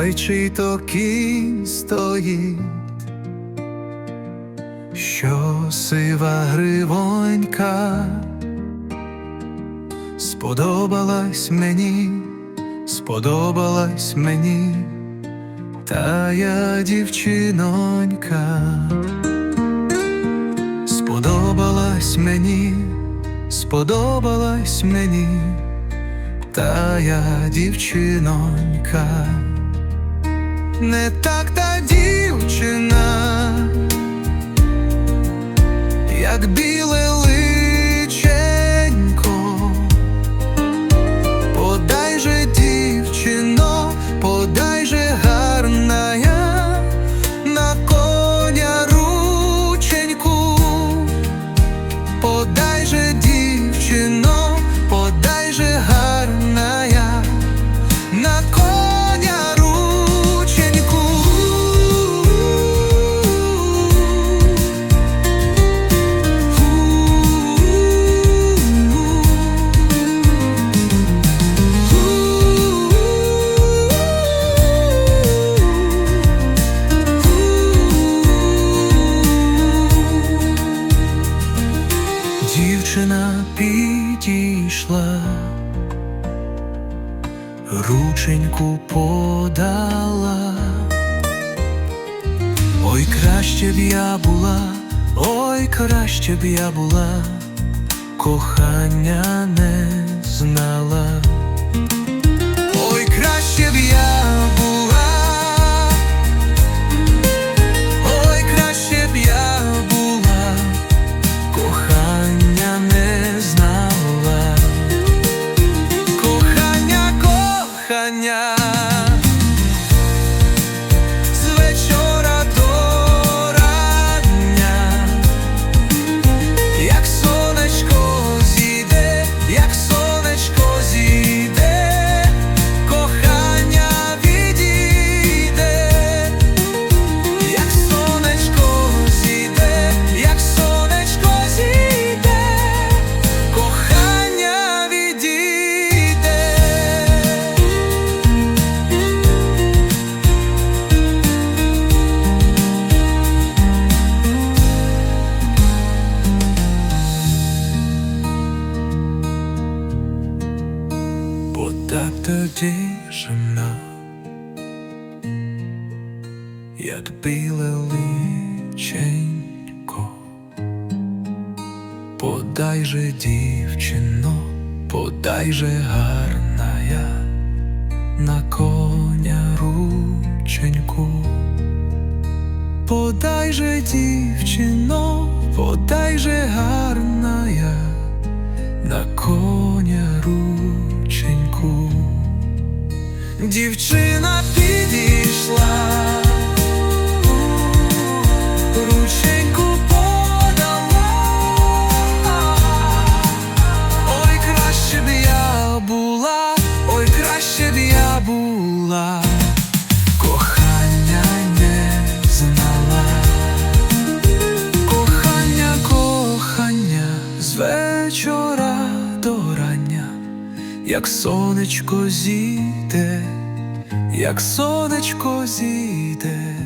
Ой, чий то кінь стоїть, що сива гривонька сподобалась мені, сподобалась мені, та я дівчинонька, сподобалась мені, сподобалась мені, та я дівчинонька, не так та дівчина, як рученьку подала. Ой, краще б я була, ой, краще б я була, кохання не знала. Кохання. Так тоді жена, як біле личенько, подай же дівчино, подай же гарна я на коня рученьку. Подай же дівчино, подай же гарна я на коня рученьку. Дівчина підійшла, рученьку подала. Ой, краще б я була, ой, краще б я була, як сонечко зійде, як сонечко зійде,